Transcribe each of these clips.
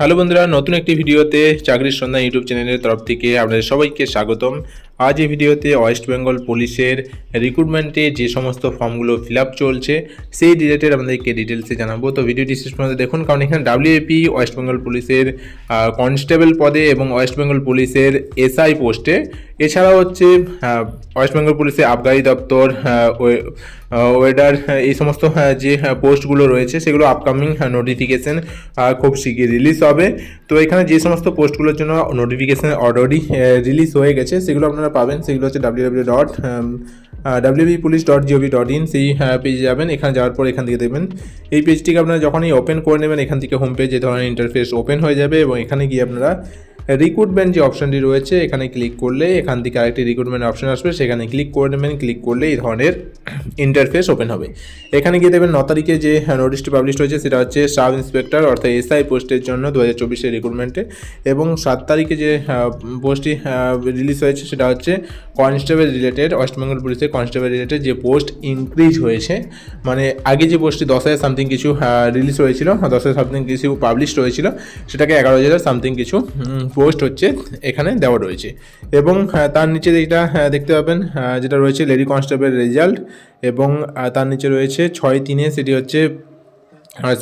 Hello বন্ধুরা, নতুন একটি ভিডিওতে চাকরির সন্ধান ইউটিউব চ্যানেলের তরফ থেকে আপনাদের সবাইকে স্বাগতম। আজ এই ভিডিওতে ওয়েস্ট বেঙ্গল পুলিশের রিক্রুটমেন্টে যে সমস্ত ফর্মগুলো ফিল আপ চলছে, সেই রিলেটেড আপনাদেরকে ডিটেলসে জানাব। তো ভিডিওটি শেষ পর্যন্ত দেখুন, কারণ এখানে ডাব্লিউএপি ওয়েস্ট বেঙ্গল পুলিশের কনস্টেবল পদে এবং ওয়েস্ট বেঙ্গল পুলিশের এসআই পোস্টে। এছাড়া হচ্ছে ওয়েস্ট বেঙ্গল পুলিশের আবগারি দপ্তর ওয়েডার, এই সমস্ত যে পোস্টগুলো রয়েছে, সেগুলো আপকামিং নোটিফিকেশন খুব শিগগির রিলিজ হবে। তো এখানে যে সমস্ত পোস্টগুলোর জন্য নোটিফিকেশান অলরেডি রিলিজ হয়ে গেছে, সেগুলো আপনারা পাবেন। সেগুলো হচ্ছে W W dot WB police dot GOV dot in সেই পেজে যাবেন। এখানে যাওয়ার পর এখান থেকে দেখবেন। এই পেজটিকে আপনারা যখনই ওপেন করে নেবেন, এখান থেকে হোম পেজ এ ধরনের ইন্টারফেস ওপেন হয়ে যাবে এবং এখানে গিয়ে আপনারা রিক্রুটমেন্ট যে অপশনটি রয়েছে, এখানে ক্লিক করলে এখান থেকে আরেকটি রিক্রুটমেন্ট অপশন আসবে। সেখানে ক্লিক করে নেবেন ক্লিক করলে এই ধরনের ইন্টারফেস ওপেন হবে। এখানে গিয়ে দেবেন ন তারিখে যে নোটিশটি পাবলিশ হয়েছে, সেটা হচ্ছে সাব ইন্সপেক্টর অর্থাৎ এসআই পোস্টের জন্য দু হাজার চব্বিশের রিক্রুটমেন্টে এবং সাত তারিখে যে পোস্টটি রিলিজ হয়েছে, সেটা হচ্ছে কনস্টেবল রিলেটেড ওয়েস্টবেঙ্গল পুলিশের কনস্টেবল রিলেটেড যে পোস্ট ইনক্রিজ হয়েছে। মানে আগে যে পোস্টটি দশ হাজার সামথিং কিছু রিলিজ হয়েছিল, দশ হাজার সামথিং কিছু পাবলিশ হয়েছিল, সেটাকে এগারো হাজার সামথিং কিছু পোস্ট হচ্ছে এখানে দেওয়া রয়েছে। এবং তার নিচে যেটা দেখতে পাবেন যেটা রয়েছে লেডি কনস্টেবল রেজাল্ট এবং তার নিচে রয়েছে ছয় তিনে, সেটি হচ্ছে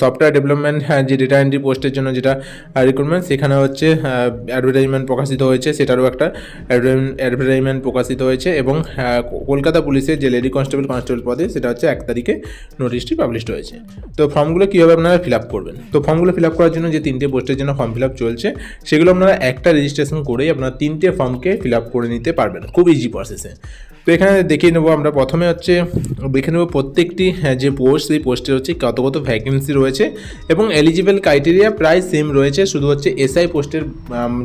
সফটওয়্যার ডেভেলপমেন্ট যে ডেটা এন্ট্রি পোস্টের জন্য যেটা রিক্রুটমেন্ট সেখানে হচ্ছে অ্যাডভার্টাইজমেন্ট প্রকাশিত হয়েছে, সেটারও একটা অ্যাডভার্টাইজমেন্ট প্রকাশিত হয়েছে এবং কলকাতা পুলিশের যে লেডি কনস্টেবল কনস্টেবল পদে, সেটা হচ্ছে এক তারিখে নোটিশটি পাবলিশড হয়েছে। তো ফর্মগুলো কীভাবে আপনারা ফিল আপ করবেন? তো ফর্মগুলো ফিল আপ করার জন্য যে তিনটে পোস্টের জন্য ফর্ম ফিল আপ চলছে, সেগুলো আপনারা একটা রেজিস্ট্রেশন করেই আপনারা তিনটে ফর্মকে ফিল আপ করে নিতে পারবেন, খুব ইজি প্রসেসে তো এখানে দেখিয়ে নেব আমরা। প্রথমে হচ্ছে দেখে নেব প্রত্যেকটি হ্যাঁ, যে পোস্ট সেই পোস্টের হচ্ছে কত কত ভ্যাকেন্সি রয়েছে এবং এলিজিবল ক্রাইটেরিয়া প্রায় সেম রয়েছে শুধু হচ্ছে এসআই পোস্টের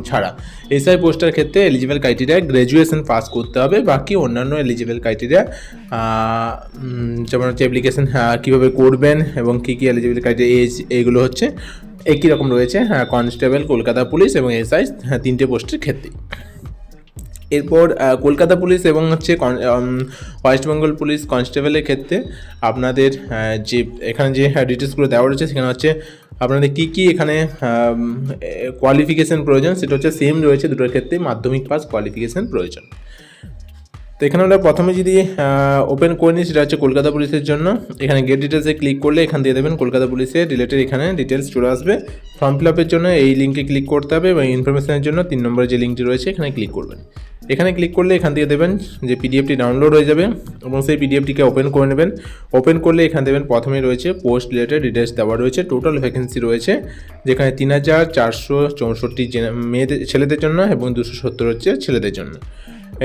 ছাড়া। এসআই পোস্টের ক্ষেত্রে এলিজিবল ক্রাইটেরিয়া গ্র্যাজুয়েশন পাস করতে হবে বাকি অন্যান্য এলিজিবল ক্রাইটেরিয়া যেমন হচ্ছে অ্যাপ্লিকেশন কীভাবে করবেন এবং কী কী এলিজিবল ক্রাইটেরিয়া এজ এগুলো হচ্ছে একই রকম রয়েছে হ্যাঁ কনস্টেবল কলকাতা পুলিশ এবং এসআই হ্যাঁ তিনটে পোস্টের ক্ষেত্রে এরপর কলকাতা পুলিশ এবং হচ্ছে ওয়েস্ট বেঙ্গল পুলিশ কনস্টেবলের ক্ষেত্রে আপনাদের যে, এখানে যে ডিটেলসগুলো দেওয়া রয়েছে, সেখানে হচ্ছে আপনাদের কী কী এখানে কোয়ালিফিকেশান প্রয়োজন, সেটা হচ্ছে সেম রয়েছে দুটোর ক্ষেত্রে, মাধ্যমিক পাস কোয়ালিফিকেশান প্রয়োজন। তো এখানে আমরা প্রথমে যদি ওপেন করে নিই, সেটা হচ্ছে কলকাতা পুলিশের জন্য। এখানে গেট ডিটেলসে ক্লিক করলে এখান দিয়ে দেবেন কলকাতা পুলিশের রিলেটেড এখানে ডিটেলস চলে আসবে। ফর্ম ফিল আপের জন্য এই লিঙ্কে ক্লিক করতে হবে এবং ইনফরমেশনের জন্য তিন নম্বরে যে লিঙ্কটি রয়েছে, এখানে ক্লিক করবেন। এখানে ক্লিক করলে এখান থেকে দেবেন যে পিডিএফটি ডাউনলোড হয়ে যাবে এবং সেই পিডিএফটিকে ওপেন করে নেবেন। ওপেন করলে এখানে দেবেন প্রথমে রয়েছে পোস্ট রিলেটেড ডিটেলস দেওয়া রয়েছে টোটাল ভ্যাকেন্সি রয়েছে, যেখানে তিন হাজার চারশো চৌষট্টি মেয়েদের ছেলেদের জন্য এবং দুশো সত্তর হচ্ছে ছেলেদের জন্য।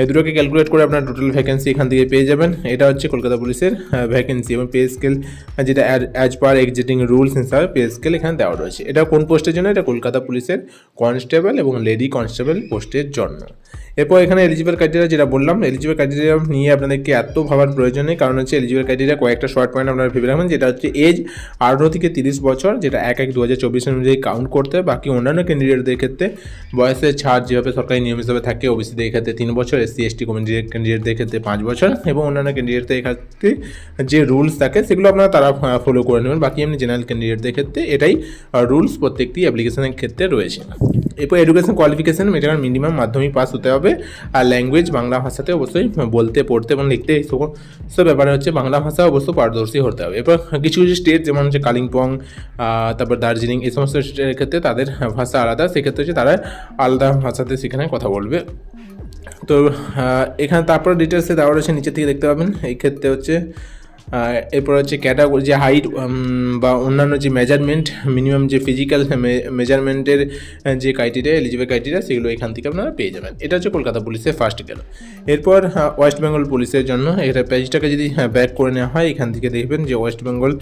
এই দুটোকে ক্যালকুলেট করে আপনার টোটাল ভ্যাকেন্সি এখান থেকে পেয়ে যাবেন। এটা হচ্ছে কলকাতা পুলিশের ভ্যাকেন্সি এবং পে স্কেল যেটা অ্যাজ পার এক্সিটিং রুলস হিসাবে পে স্কেল এখানে দেওয়া রয়েছে। এটা কোন পোস্টের জন্য? এটা কলকাতা পুলিশের কনস্টেবল এবং লেডি কনস্টেবল পোস্টের জন্য। এরপর এখানে এলিজিবল ক্রাইটেরিয়া যেটা বললাম এলিজিবল ক্রাইটেরিয়া নিয়ে আপনাদেরকে এত ভাবার প্রয়োজন নেই, কারণ হচ্ছে এলিজিবল ক্রাইটেরিয়া কয়েকটা শর্ট পয়েন্ট আপনারা ভেবে রাখবেন, যেটা হচ্ছে এজ আঠারো থেকে তিরিশ বছর, যেটা এক এক দু হাজার চব্বিশ অনুযায়ী কাউন্ট করতে, বাকি অন্যান্য ক্যান্ডিডেটদের ক্ষেত্রে বয়সের ছাড় যেভাবে সরকারি নিয়ম হিসাবে থাকে ওবিসিদের ক্ষেত্রে তিন বছর এসসি এসটি ক্যান্ডিডেটদের ক্ষেত্রে পাঁচ বছর, এবং অন্যান্য ক্যান্ডিডেটদের ক্ষেত্রে যে রুলস থাকে, সেগুলো আপনারা তারা ফলো করে নেবেন, বাকি এমনি জেনারেল ক্যান্ডিডেটদের ক্ষেত্রে এটাই রুলস প্রত্যেকটি অ্যাপ্লিকেশনের ক্ষেত্রে রয়েছে। এরপর এডুকেশন কোয়ালিফিকেশন এটার মিনিমাম মাধ্যমিক পাস হতে হবে। আর ল্যাঙ্গুয়েজ বাংলা ভাষাতে অবশ্যই বলতে, পড়তে এবং লিখতে এই সব ব্যাপারে হচ্ছে বাংলা ভাষা অবশ্যই পারদর্শী হতে হবে। এবার কিছু কিছু স্টেট যেমন হচ্ছে কালিম্পং তারপর দার্জিলিং এই সমস্ত স্টেটের ক্ষেত্রে তাদের ভাষা আলাদা। সেক্ষেত্রে হচ্ছে তারা আলাদা ভাষাতে সেখানে কথা বলবে। তো এখানে তারপর ডিটেলসে দেওয়া রয়েছে নিচে থেকে দেখতে পাবেন। এই ক্ষেত্রে হচ্ছে এরপর হচ্ছে ক্যাটাগরি যে হাইট বা অন্যান্য যে মেজারমেন্ট মিনিমাম যে ফিজিক্যাল মেজারমেন্টের যে ক্রাইটেরিয়া এলিজিবল ক্রাইটেরিয়া সেগুলো এখান থেকে আপনারা পেয়ে যাবেন। এটা হচ্ছে কলকাতা পুলিশের ফার্স্ট গেল। এরপর ওয়েস্ট বেঙ্গল পুলিশের জন্য এটা পেজটাকে যদি ব্যাক করে নেওয়া হয়, এখান থেকে দেখবেন যে ওয়েস্ট বেঙ্গল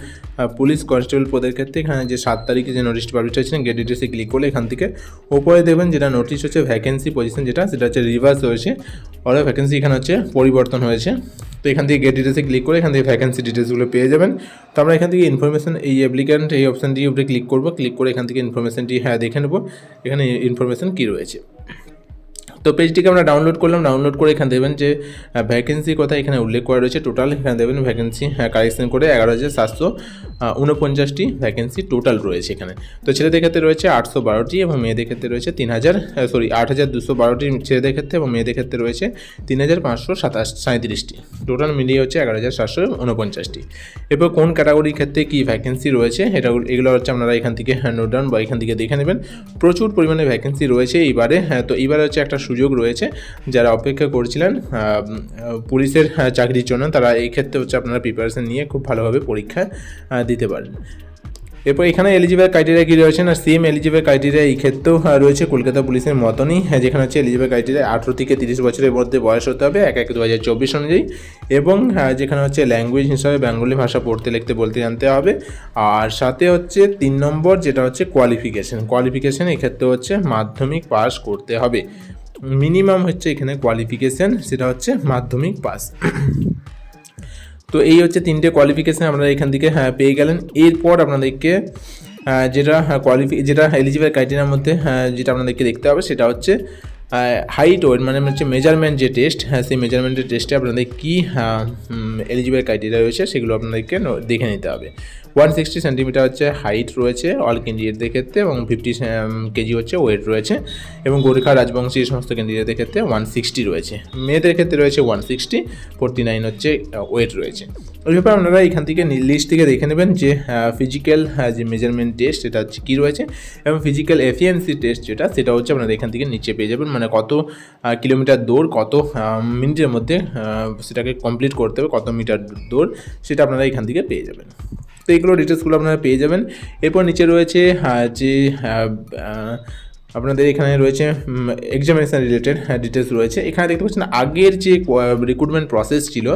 পুলিশ কনস্টেবল পদের ক্ষেত্রে এখানে যে সাত তারিখে যে নোটিশটি পাবলিশ হয়েছে গেট ডিটেলসে ক্লিক করলে এখান থেকে ওপরে দেখবেন যেটা নোটিশ হচ্ছে ভ্যাকেন্সি পজিশন যেটা, সেটা হচ্ছে রিভার্স হয়েছে। অর্থাৎ ভ্যাকেন্সি এখানে হচ্ছে পরিবর্তন হয়েছে। তো এখান থেকে গেট ডিটেলসে ক্লিক করে এখান থেকে ভ্যাকেন্সি ডিটেলসগুলো পেয়ে যাবেন। তো আমরা এখান থেকে ইনফরমেশন এই অ্যাপ্লিক্যান্ট এই অপশানটির উপরে ক্লিক করব। ক্লিক করে এখান থেকে ইনফরমেশনটি হ্যাঁ দেখে নেব। এখানে ইনফরমেশন কী রয়েছে। তো পেজটিকে আমরা ডাউনলোড করলাম। ডাউনলোড করে এখানে দেবেন যে ভ্যাকেন্সি কথা এখানে উল্লেখ করা রয়েছে। টোটাল এখানে দেবেন ভ্যাকেন্সি হ্যাঁ কারেকশন করে এগারো হাজার সাতশো উনপঞ্চাশটি ভ্যাকেন্সি টোটাল রয়েছে এখানে। তো ছেলেদের ক্ষেত্রে রয়েছে আটশো বারোটি এবং মেয়েদের ক্ষেত্রে রয়েছে তিন হাজার সরি আট হাজার দুশো বারোটি ছেলেদের ক্ষেত্রে এবং মেয়েদের ক্ষেত্রে রয়েছে তিন হাজার পাঁচশো সাতাশ সাঁত্রিশটি টোটাল মিলিয়ে হচ্ছে এগারো হাজার সাতশো উনপঞ্চাশটি এরপর কোন ক্যাটাগরির ক্ষেত্রে কী ভ্যাকেন্সি রয়েছে এটা এগুলো হচ্ছে আপনারা এখান থেকে নোট ডাউন বা এখান থেকে দেখে নেবেন। প্রচুর পরিমাণে ভ্যাকেন্সি রয়েছে এইবারে হ্যাঁ তো এইবারে হচ্ছে একটা সুযোগ রয়েছে। যারা অপেক্ষা করছিলেন পুলিশের আহ, চাকরির জন্য তারা এই ক্ষেত্রে হচ্ছে আপনারা প্রিপারেশন নিয়ে খুব ভালোভাবে পরীক্ষা দিতে পারেন। এরপর এখানে এলিজিবল ক্রাইটেরিয়া কী রয়েছে না সেম এলিজিবল ক্রাইটেরিয়া এই ক্ষেত্রেও রয়েছে কলকাতা পুলিশের মতনই হ্যাঁ, যেখানে হচ্ছে এলিজিবল ক্রাইটেরিয়া আঠেরো থেকে তিরিশ বছরের মধ্যে বয়স হতে হবে এক এক দু হাজার চব্বিশ অনুযায়ী। এবং যেখানে হচ্ছে ল্যাঙ্গুয়েজ হিসাবে বেঙ্গলি ভাষা পড়তে লিখতে বলতে জানতে হবে। আর সাথে হচ্ছে তিন নম্বর যেটা হচ্ছে কোয়ালিফিকেশন কোয়ালিফিকেশন এক্ষেত্রে হচ্ছে মাধ্যমিক পাস করতে হবে। মিনিমাম হচ্ছে এখানে কোয়ালিফিকেশন সেটা হচ্ছে মাধ্যমিক পাস তো এই হচ্ছে তিনটে কোয়ালিফিকেশান আপনারা এখান থেকে হ্যাঁ পেয়ে গেলেন। এরপর আপনাদেরকে যেটা কোয়ালিফি যেটা এলিজিবল ক্রাইটেরিয়ার মধ্যে হ্যাঁ, যেটা আপনাদেরকে দেখতে হবে সেটা হচ্ছে হাইট ওয়েট মানে হচ্ছে মেজারমেন্ট যে টেস্ট হ্যাঁ সেই মেজারমেন্টের টেস্টে আপনাদের কী এলিজিবল ক্রাইটেরিয়া রয়েছে সেগুলো আপনাদেরকে দেখে নিতে হবে। ওয়ান সিক্সটি সেন্টিমিটার হচ্ছে হাইট রয়েছে অল ক্যান্ডিডেটদের ক্ষেত্রে, এবং ফিফটি কেজি হচ্ছে ওয়েট রয়েছে, এবং গোর্খা রাজবংশী সমস্ত ক্যান্ডিডেটদের ক্ষেত্রে ওয়ান সিক্সটি রয়েছে। মেয়েদের ক্ষেত্রে রয়েছে ওয়ান সিক্সটি ফোরটি নাইন হচ্ছে ওয়েট রয়েছে। ওই ব্যাপারে আপনারা এখান থেকে লিস্ট থেকে দেখে নেবেন যে ফিজিক্যাল যে মেজারমেন্ট টেস্ট সেটা হচ্ছে কী রয়েছে, এবং ফিজিক্যাল এফিয়েন্সি টেস্ট যেটা, সেটা হচ্ছে আপনারা এখান থেকে নিচে পেয়ে যাবেন মানে কত কিলোমিটার দৌড়, কত মিনিটের মধ্যে সেটাকে কমপ্লিট করতে হবে, কত মিটার দৌড়, সেটা আপনারা এখান থেকে পেয়ে যাবেন। তো এগুলো ডিটেলসগুলো আপনারা পেয়ে যাবেন। এরপর নিচে রয়েছে যে আপনাদের এখানে রয়েছে এক্সামিনেশান রিলেটেড ডিটেলস রয়েছে। এখানে দেখতে পাচ্ছেন আগের যে রিক্রুটমেন্ট প্রসেস ছিল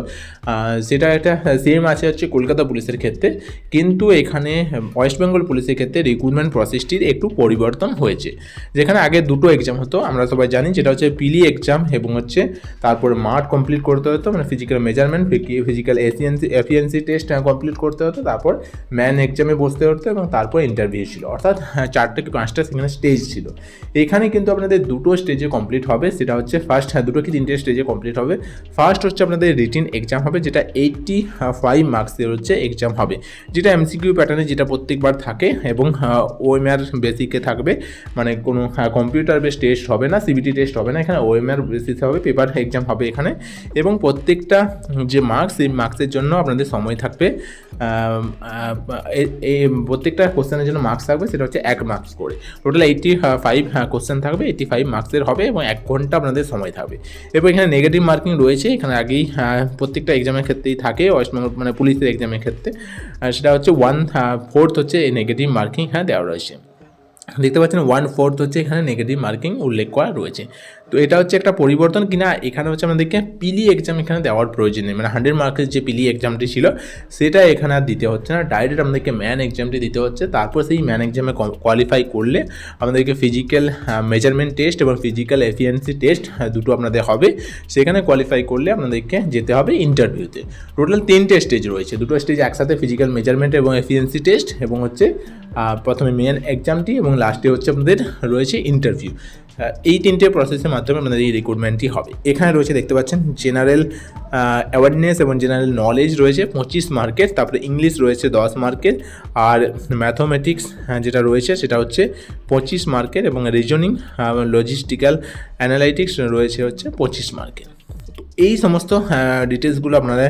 সেটা একটা সেম আছে হচ্ছে কলকাতা পুলিশের ক্ষেত্রে। কিন্তু এখানে ওয়েস্ট বেঙ্গল পুলিশের ক্ষেত্রে রিক্রুটমেন্ট প্রসেসটির একটু পরিবর্তন হয়েছে। যেখানে আগে দুটো এক্সাম হতো আমরা সবাই জানি যেটা হচ্ছে পিলি এক্সাম এবং হচ্ছে তারপর মাঠ কমপ্লিট করতে হতো মানে physical measurement physical efficiency efficiency test complete করতে হতো তারপর ম্যান এক্সামে বসতে হতো এবং তারপর ইন্টারভিউ ছিল। অর্থাৎ হ্যাঁ, চারটে কি পাঁচটা সেখানে স্টেজ ছিল। এখানে কিন্তু আপনাদের দুটো স্টেজে কমপ্লিট হবে, সেটা হচ্ছে ফার্স্ট হ্যাঁ দুটো কি তিনটে স্টেজে কমপ্লিট হবে? ফার্স্ট হচ্ছে আপনাদের রিটিন এক্সাম হবে, যেটা এইটটি ফাইভ মার্কসের হচ্ছে এক্সাম হবে। যেটা এমসিকিউ প্যাটার্নে যেটা প্রত্যেকবার থাকে এবং ওএমআর বেসিকে থাকবে। মানে কোনো কম্পিউটার বেস টেস্ট হবে না সিবিটি টেস্ট হবে না, এখানে ওএমআর বেসিসে হবে পেপার এক্সাম হবে এখানে। এবং প্রত্যেকটা যে মার্কস সেই মার্কসের জন্য আপনাদের সময় থাকবে। প্রত্যেকটা কোশ্চেনের জন্য মার্কস থাকবে, সেটা হচ্ছে এক মার্কস করে। টোটাল এইটটি ফাইভ কোশ্চেন থাকবে এইটি ফাইভ মার্কসের হবে এবং এক ঘণ্টা আপনাদের সময় থাকবে। এরপর এখানে নেগেটিভ মার্কিং রয়েছে এখানে আগেই আহ, প্রত্যেকটা এক্সামের ক্ষেত্রেই থাকে ওয়েস্টবেঙ্গল মানে পুলিশের এক্সামের ক্ষেত্রে। সেটা হচ্ছে ওয়ান ফোর্থ হচ্ছে এই নেগেটিভ মার্কিং হ্যাঁ দেওয়া রয়েছে। দেখতে পাচ্ছেন ওয়ান ফোর্থ হচ্ছে এখানে নেগেটিভ মার্কিং উল্লেখ করা রয়েছে। তো এটা হচ্ছে একটা পরিবর্তন কিনা, এখানে হচ্ছে আমাদেরকে পিলি এক্সাম এখানে দেওয়ার প্রয়োজন নেই। মানে হান্ড্রেড মার্কের যে পিলি এক্সামটি ছিল, সেটা এখানে আর দিতে হচ্ছে না। ডাইরেক্ট আমাদেরকে ম্যান এক্সামটি দিতে হচ্ছে। তারপর সেই ম্যান এক্সামে কোয়ালিফাই করলে আমাদেরকে ফিজিক্যাল মেজারমেন্ট টেস্ট এবং ফিজিক্যাল এফিয়েন্সি টেস্ট দুটো আপনাদের হবে। সেখানে কোয়ালিফাই করলে আপনাদেরকে যেতে হবে ইন্টারভিউতে টোটাল তিনটে স্টেজ রয়েছে। দুটো স্টেজ একসাথে ফিজিক্যাল মেজারমেন্ট এবং এফিয়েন্সি টেস্ট এবং হচ্ছে প্রথমে মেন এক্সামটি এবং লাস্টে হচ্ছে আপনাদের রয়েছে ইন্টারভিউ এই তিনটে প্রসেসের মাধ্যমে আপনাদের এই রিক্রুটমেন্টটি হবে। এখানে রয়েছে, দেখতে পাচ্ছেন জেনারেল অ্যাওয়ারনেস এবং জেনারেল নলেজ রয়েছে, পঁচিশ মার্কের তারপরে ইংলিশ রয়েছে দশ মার্কের আর ম্যাথমেটিক্স যেটা রয়েছে, সেটা হচ্ছে পঁচিশ মার্কের এবং রিজনিং লজিস্টিক্যাল অ্যানালাইটিক্স রয়েছে হচ্ছে পঁচিশ মার্কের এই সমস্ত ডিটেলসগুলো আপনারা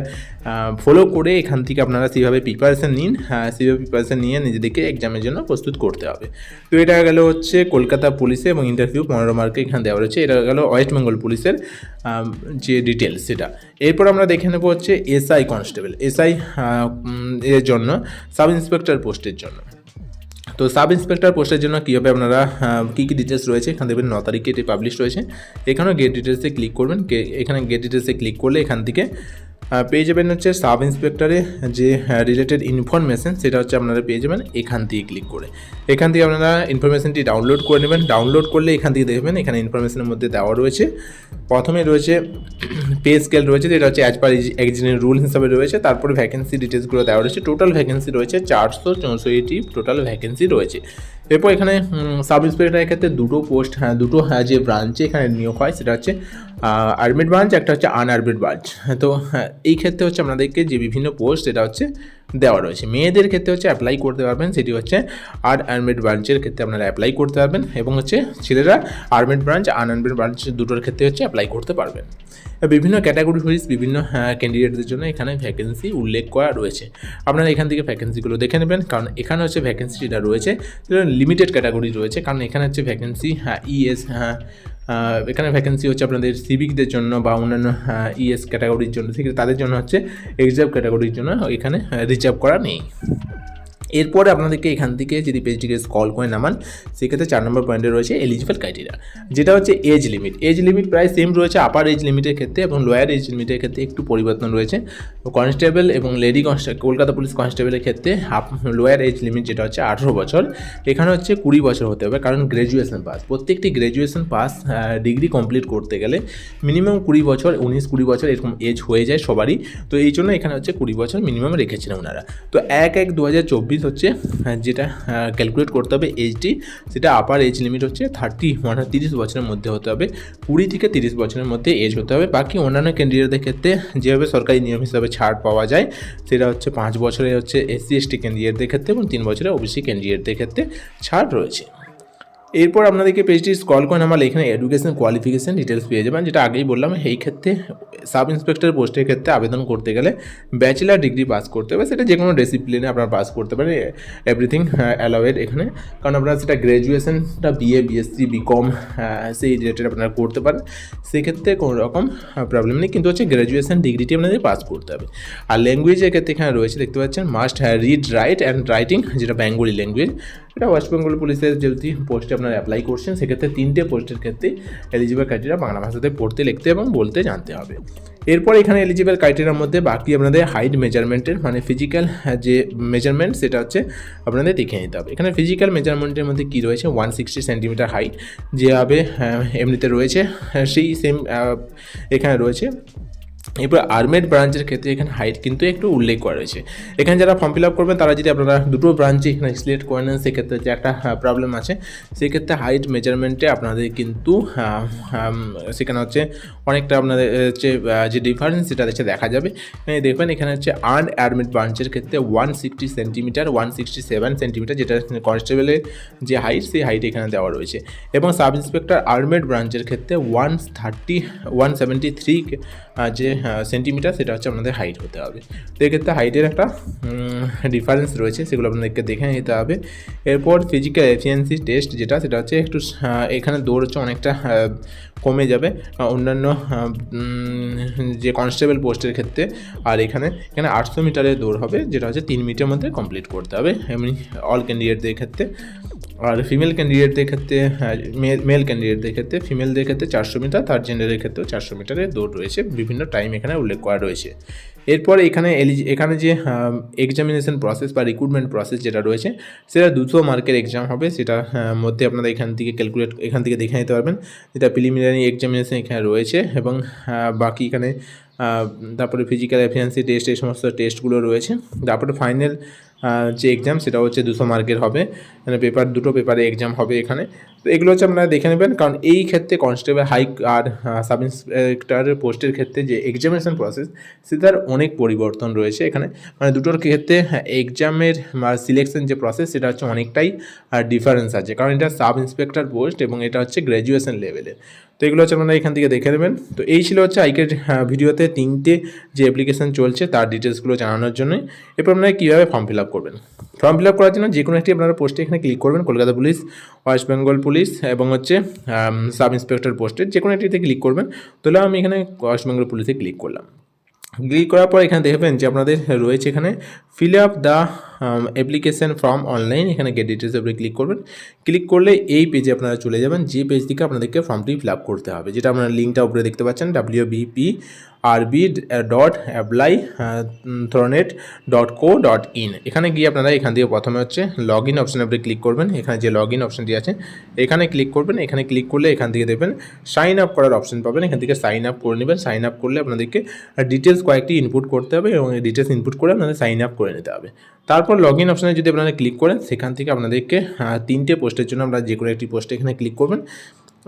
ফলো করে এখান থেকে আপনারা সেইভাবে প্রিপারেশান নিন সেইভাবে প্রিপারেশান নিয়ে নিজেদেরকে এক্সামের জন্য প্রস্তুত করতে হবে। তো এটা গেল হচ্ছে কলকাতা পুলিশে এবং ইন্টারভিউ পনেরো মার্কে এখানে দেওয়া রয়েছে। এটা গেল ওয়েস্ট বেঙ্গল পুলিশের যে ডিটেলস সেটা। এরপর আমরা দেখে নেব হচ্ছে এসআই কনস্টেবল এসআই এর জন্য সাব ইন্সপেক্টর পোস্টের জন্য। তো সাব ইন্সপেক্টর পোস্টের জন্য কীভাবে আপনারা কী কী ডিটেলস রয়েছে, এখান দেখবেন ন তারিখে এটি পাবলিশ রয়েছে। এখানেও গেট ডিটেলসে ক্লিক করবেন। এখানে গেট ডিটেলসে ক্লিক করলে এখান থেকে পেয়ে যাবেন হচ্ছে সাব ইন্সপেক্টরে যে রিলেটেড ইনফরমেশন সেটা হচ্ছে আপনারা পেয়ে যাবেন এখান থেকে ক্লিক করে। এখান থেকে আপনারা ইনফরমেশনটি ডাউনলোড করে নেবেন। ডাউনলোড করলে এখান থেকে দেখবেন এখানে ইনফরমেশনের মধ্যে দেওয়া রয়েছে। প্রথমে রয়েছে পে স্কেল রয়েছে, যেটা হচ্ছে অ্যাজ পার একজনের রুল হিসাবে রয়েছে। তারপরে ভ্যাকেন্সি ডিটেলসগুলো দেওয়া রয়েছে। টোটাল ভ্যাকেন্সি রয়েছে চারশো চৌষট্টি টোটাল ভ্যাকেন্সি রয়েছে। এরপর এখানে সাব ইন্সপেক্টরের ক্ষেত্রে দুটো পোস্ট হ্যাঁ দুটো হ্যাঁ যে ব্রাঞ্চে এখানে নিয়োগ হয় সেটা হচ্ছে আর্মিড ব্রাঞ্চ একটা হচ্ছে আনআর্মিড ব্রাঞ্চ তো হ্যাঁ, এই ক্ষেত্রে হচ্ছে আপনাদেরকে যে বিভিন্ন পোস্ট সেটা হচ্ছে দেওয়া রয়েছে। মেয়েদের ক্ষেত্রে হচ্ছে অ্যাপ্লাই করতে পারবেন সেটি হচ্ছে আর আর্মিড ব্রাঞ্চের ক্ষেত্রে আপনারা অ্যাপ্লাই করতে পারবেন এবং হচ্ছে ছেলেরা আর্মেড ব্রাঞ্চ আনআর্মিড ব্রাঞ্চ দুটোর ক্ষেত্রে হচ্ছে অ্যাপ্লাই করতে পারবেন। বিভিন্ন ক্যাটাগরি হুইজ বিভিন্ন ক্যান্ডিডেটদের জন্য এখানে ভ্যাকেন্সি উল্লেখ করা রয়েছে। আপনারা এখান থেকে ভ্যাকেন্সিগুলো দেখে নেবেন কারণ এখানে হচ্ছে ভ্যাকেন্সি যেটা রয়েছে লিমিটেড ক্যাটাগরি রয়েছে কারণ এখানে হচ্ছে ভ্যাকেন্সি হ্যাঁ ইএস হ্যাঁ আহ, এখানে ভ্যাকেন্সি হচ্ছে আপনাদের সিভিকদের জন্য বা অন্যান্য ইএস ক্যাটাগরির জন্য। ঠিক আছে, তাদের জন্য হচ্ছে রিজার্ভ ক্যাটাগরির জন্য এখানে রিজার্ভ করা নেই। এরপরে আপনাদেরকে এখান থেকে যদি পেজটিকে স্কল করে নামান, সেক্ষেত্রে চার নম্বর পয়েন্টে রয়েছে এলিজিবল ক্রাইটেরিয়া যেটা হচ্ছে এজ লিমিট এজ লিমিট প্রায় সেম রয়েছে আপার এজ লিমিটের ক্ষেত্রে এবং লোয়ার এজ লিমিটের ক্ষেত্রে একটু পরিবর্তন রয়েছে। কনস্টেবল এবং লেডি কনস্টেবল কলকাতা পুলিশ কনস্টেবলের ক্ষেত্রে লোয়ার এজ লিমিট যেটা হচ্ছে আঠেরো বছর, এখানে হচ্ছে কুড়ি বছর হতে হবে কারণ গ্র্যাজুয়েশন পাস প্রত্যেকটি গ্র্যাজুয়েশন পাস ডিগ্রি কমপ্লিট করতে গেলে মিনিমাম কুড়ি বছর, উনিশ কুড়ি বছর এরকম এজ হয়ে যায় সবারই। তো এই জন্য এখানে হচ্ছে কুড়ি বছর মিনিমাম রেখেছেন ওনারা। তো এক এক দু হাজার চব্বিশ হচ্ছে যেটা ক্যালকুলেট করতে হবে এইচডি সেটা আপার এজ লিমিট হচ্ছে থার্টি মানে তিরিশ বছরের মধ্যে হতে হবে। কুড়ি থেকে তিরিশ বছরের মধ্যে এজ হতে হবে। বাকি অন্যান্য ক্যান্ডিডেটদের ক্ষেত্রে যেভাবে সরকারি নিয়ম হিসাবে ছাড় পাওয়া যায়, সেটা হচ্ছে পাঁচ বছরে হচ্ছে এসসি এসটি ক্যান্ডিডেটদের ক্ষেত্রে এবং তিন বছরের ওবিসি ক্যান্ডিডেটদের ক্ষেত্রে ছাড় রয়েছে। এরপর আপনাদেরকে পেজটি স্কল করে আমার এখানে এডুকেশন কোয়ালিফিকেশান ডিটেলস পেয়ে যাবেন, যেটা আগেই বললাম, এই ক্ষেত্রে সাব ইন্সপেক্টর পোস্টের ক্ষেত্রে আবেদন করতে গেলে ব্যাচেলার ডিগ্রি পাস করতে হবে। সেটা যে কোনো ডিসিপ্লিনে আপনারা পাস করতে পারেন এভরিথিং অ্যালাউয়েড এখানে। কারণ আপনারা সেটা গ্র্যাজুয়েশনটা বিএ বিএসসি বিকম সেই রিলেটেড আপনারা করতে পারেন। সেক্ষেত্রে কোনো রকম প্রবলেম নেই। কিন্তু হচ্ছে গ্র্যাজুয়েশন ডিগ্রিটি আপনাদের পাস করতে হবে। আর ল্যাঙ্গুয়েজের ক্ষেত্রে এখানে রয়েছে, দেখতে পাচ্ছেন must read write and writing যেটা বেঙ্গলি ল্যাঙ্গুয়েজ এটা ওয়েস্ট বেঙ্গল পুলিশের যদি পোস্টে আপনারা অ্যাপ্লাই করছেন, সেক্ষেত্রে তিনটে পোস্টের ক্ষেত্রে এলিজিবল ক্রাইটেরিয়া বাংলা ভাষাতে পড়তে, লিখতে এবং বলতে জানতে হবে। এরপর এখানে এলিজিবল ক্রাইটেরিয়ার মধ্যে বাকি আপনাদের হাইট মেজারমেন্টের মানে ফিজিক্যাল যে মেজারমেন্ট সেটা হচ্ছে আপনাদের দেখে নিতে হবে। এখানে ফিজিক্যাল মেজারমেন্টের মধ্যে কী রয়েছে? ওয়ান সিক্সটি সেন্টিমিটার হাইট যেভাবে এমনিতে রয়েছে সেই সেম এখানে রয়েছে এরপর আর্মেড ব্রাঞ্চের ক্ষেত্রে এখানে হাইট কিন্তু একটু উল্লেখ করা রয়েছে। এখানে যারা ফর্ম ফিল আপ করবেন, তারা যদি আপনারা দুটো ব্রাঞ্চে এখানে সিলেক্ট করে নেন, সেক্ষেত্রে যে একটা প্রবলেম আছে। সেক্ষেত্রে হাইট মেজারমেন্টে আপনাদের কিন্তু সেখানে হচ্ছে অনেকটা আপনাদের হচ্ছে যে ডিফারেন্স সেটা হচ্ছে দেখা যাবে। দেখবেন এখানে হচ্ছে আর্ন আর্মিড ব্রাঞ্চের ক্ষেত্রে one sixty centimetre one sixty seven centimetre যেটা কনস্টেবলের যে হাইট সেই হাইট এখানে দেওয়া রয়েছে। এবং সাব ইন্সপেক্টর আর্মেড ব্রাঞ্চের ক্ষেত্রে one thirty one seventy three যে সেন্টিমিটার সেটা হচ্ছে আপনাদের হাইট হতে হবে। তো এক্ষেত্রে হাইটের একটা ডিফারেন্স রয়েছে, সেগুলো আপনাদেরকে দেখে নিতে হবে। এরপর ফিজিক্যাল এফিসিয়েন্সি টেস্ট যেটা, সেটা হচ্ছে একটু এখানে দৌড় হচ্ছে অনেকটা কমে যাবে। অন্যান্য যে কনস্টেবল পোস্টের ক্ষেত্রে, আর এখানে এখানে আটশো মিটারের দৌড় হবে, যেটা হচ্ছে তিন মিনিটের মধ্যে কমপ্লিট করতে হবে। এমনি অল ক্যান্ডিডেটদের ক্ষেত্রে। আর ফিমেল ক্যান্ডিডেটদের ক্ষেত্রে মেল ক্যান্ডিডেটদের ক্ষেত্রে ফিমেলদের ক্ষেত্রে চারশো মিটার থার্ড জেন্ডারের ক্ষেত্রেও চারশো মিটারের দৌড় রয়েছে, বিভিন্ন টাইম এখানে উল্লেখ করা রয়েছে। এরপর এখানে এলিজি এখানে যে এক্সামিনেশন প্রসেস বা রিক্রুটমেন্ট প্রসেস যেটা রয়েছে, সেটা দুশো মার্কের এক্সাম হবে সেটার মধ্যে আপনারা এখান থেকে ক্যালকুলেট এখান থেকে দেখে নিতে পারবেন। যেটা প্রিলিমিনারি এক্সামিনেশন এখানে রয়েছে এবং বাকি এখানে তারপরে ফিজিক্যাল এফিসিয়েন্সি টেস্ট এই সমস্ত টেস্টগুলো রয়েছে। তারপরে ফাইনাল যে এক্সাম সেটা হচ্ছে দুশো মার্কের হবে। মানে পেপার দুটো পেপারে এক্সাম হবে এখানে। তো এগুলো হচ্ছে আপনারা দেখে নেবেন, কারণ এই ক্ষেত্রে কনস্টেবল হাইক আর সাব ইন্সপেক্টরের পোস্টের ক্ষেত্রে যে এক্সামিনেশন প্রসেস সেটার অনেক পরিবর্তন রয়েছে এখানে। মানে দুটোর ক্ষেত্রে এক্সামের বা সিলেকশন যে প্রসেস সেটা হচ্ছে অনেকটাই ডিফারেন্স আছে। কারণ এটা সাব ইন্সপেক্টর পোস্ট এবং এটা হচ্ছে গ্র্যাজুয়েশন লেভেলের তো এগুলো হচ্ছে আপনারা এখান থেকে দেখে নেবেন। তো এই ছিল হচ্ছে আইকের ভিডিওতে তিনটে যে অ্যাপ্লিকেশন চলছে, তার ডিটেলসগুলো জানানোর জন্য। এরপর আপনারা কীভাবে ফর্ম ফিল আপ করবেন। ফর্ম ফিল আপ করার জন্য যে কোনো একটি আপনারা পোস্টে এখানে ক্লিক করবেন। Kolkata police West Bengal police এবং হচ্ছে সাব ইন্সপেক্টর পোস্টে যে কোনো একটিতে ক্লিক করবেন। তাহলে আমি এখানে ওয়েস্ট বেঙ্গল পুলিশে ক্লিক করলাম। ক্লিক করার পর এখানে দেখবেন যে আপনাদের রয়েছে এখানে fill up the application form online এখানে গেট ডিটেলস উপরে ক্লিক করবেন। ক্লিক করলে এই পেজে আপনারা চলে যাবেন। যে পেজ থেকে আপনাদেরকে ফর্মটি ফিল আপ করতে হবে। যেটা আপনারা লিঙ্কটা উপরে দেখতে পাচ্ছেন W BP RB dot apply থ্রনেট dot co dot in এখানে গিয়ে আপনারা এখান থেকে প্রথমে হচ্ছে লগ ইন অপশানে আপনি ক্লিক করবেন। এখানে যে লগ ইন অপশানটি আছে, এখানে ক্লিক করবেন। এখানে ক্লিক করলে এখান থেকে দেবেন সাইন আপ করার অপশন পাবেন। এখান থেকে সাইন আপ করে নেবেন। সাইন আপ করলে আপনাদেরকে ডিটেলস কয়েকটি ইনপুট করতে হবে এবং ডিটেলস ইনপুট করে আপনাদের সাইন আপ করে নিতে হবে। তারপর লগ ইন অপশানে যদি আপনারা ক্লিক করেন, সেখান থেকে আপনাদেরকে তিনটে পোস্টের জন্য আমরা যে কোনো একটি পোস্টে এখানে ক্লিক করবেন।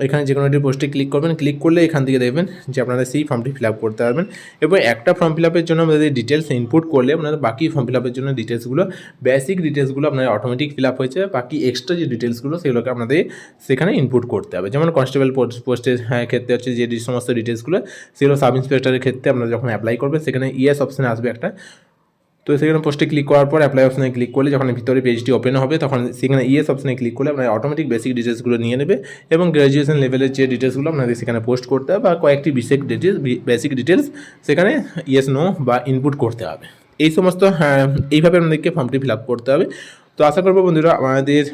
এখানে যে কোনো একটি পোস্টে ক্লিক করবেন। ক্লিক করলে এখান থেকে দেখবেন যে আপনারা সেই ফর্মটি ফিল আপ করতে পারবেন। এবং একটা ফর্ম ফিল আপের জন্য আপনাদের ডিটেলস ইনপুট করলে আপনারা বাকি ফর্ম ফিল আপের জন্য ডিটেলসগুলো বেসিক ডিটেলসগুলো আপনার অটোমেটিক ফিল আপ হয়েছে। বাকি এক্সট্রা যে ডিটেলসগুলো সেগুলোকে আপনাদের সেখানে ইনপুট করতে হবে। যেমন কনস্টেবল পোস্টের ক্ষেত্রে হচ্ছে যে সমস্ত ডিটেলসগুলো সেগুলো সাব ইন্সপেক্টরের ক্ষেত্রে আপনারা যখন অ্যাপ্লাই করবেন, সেখানে ইএস অপশানে আসবে একটা। তো সেখানে পোস্টে ক্লিক করার পর অ্যাপ্লাই অপশানে ক্লিক করলে যখন ভিতরে পেজটি ওপেন হবে তখন সেখানে ইয়েস অপশানে ক্লিক করলে আপনার অটোমেটিক বেসিক ডিটেলসগুলো নিয়ে নেবে এবং গ্র্যাজুয়েশন লেভেলের যে ডিটেলসগুলো আপনাদের সেখানে পোস্ট করতে হবে বা কয়েকটি বিশেষ ডিটেলস বেসিক ডিটেলস সেখানে ইয়েস নো বা ইনপুট করতে হবে। এই সমস্ত হ্যাঁ, এইভাবে আপনাদেরকে ফর্মটি ফিল আপ করতে হবে। তো আশা করব বন্ধুরা আমাদের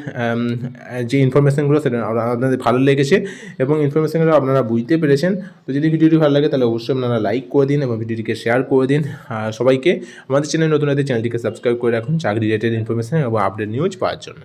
যে ইনফরমেশানগুলো সেটা আপনাদের ভালো লেগেছে এবং ইনফরমেশানগুলো আপনারা বুঝতে পেরেছেন। তো যদি ভিডিওটি ভালো লাগে তাহলে অবশ্যই আপনারা লাইক করে দিন এবং ভিডিওটিকে শেয়ার করে দিন। সবাইকে আমাদের চ্যানেল নতুন চ্যানেলটিকে সাবস্ক্রাইব করে রাখুন। চাকরি রিলেটেড ইনফরমেশান এবং আপডেট নিউজ পাওয়ার জন্য।